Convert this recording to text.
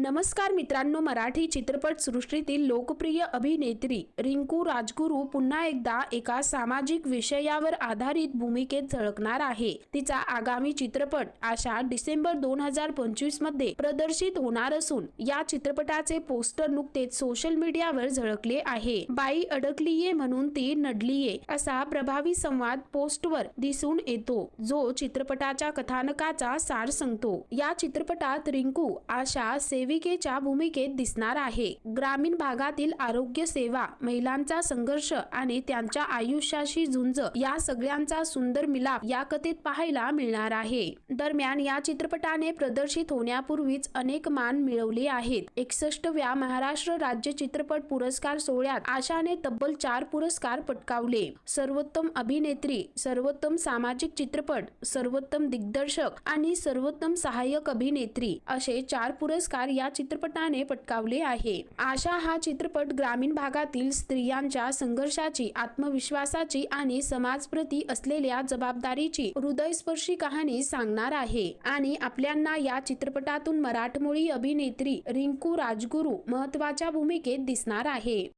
नमस्कार मित्रांनो मराठी चित्रपट सृष्टीतील लोकप्रिय अभिनेत्री रिंकू राजगुरू पुन्हा एकदा एका सामाजिक विषयावर आधारित भूमिकेत झळकणार आहे. तिचा आगामी चित्रपट आशा डिसेंबर दोन हजार पंचवीसमध्ये प्रदर्शित होणार असून या चित्रपटाचे पोस्टर नुकतेच सोशल मीडियावर झळकले आहे. बाई अडकलीये म्हणून ती नडलीये असा प्रभावी संवाद पोस्टवर दिसून येतो जो चित्रपटाच्या कथानकाचा सार सांगतो. या चित्रपटात रिंकू आशा सेविकेच्या भूमिकेत दिसणार आहे. ग्रामीण भागातील आरोग्य सेवा महिलांचा संघर्ष आणि त्यांच्या आयुष्याशी झुंज या सगळ्यांचा सुंदर मिलाप या कथेत पाहायला मिळणार आहे. दरम्यान या चित्रपटाने प्रदर्शित होण्यापूर्वीच अनेक मान मिळवले आहेत. एकसष्टव्या महाराष्ट्र राज्य चित्रपट पुरस्कार सोहळ्यात आशाने तब्बल चार पुरस्कार पटकावले. सर्वोत्तम अभिनेत्री सर्वोत्तम सामाजिक चित्रपट सर्वोत्तम दिग्दर्शक आणि सर्वोत्तम सहाय्यक अभिनेत्री असे चार पुरस्कार या चित्रपटाने पटकावले आहे. आशा हा चित्रपट ग्रामीण भागातील स्त्रियांच्या संघर्षाची आत्मविश्वासाची आणि समाजप्रती असलेल्या जबाबदारीची हृदयस्पर्शी कहाणी सांगणार आहे. आणि आपल्यांना या चित्रपटातून मराठमोळी अभिनेत्री रिंकू राजगुरू महत्त्वाच्या भूमिकेत दिसणार आहे.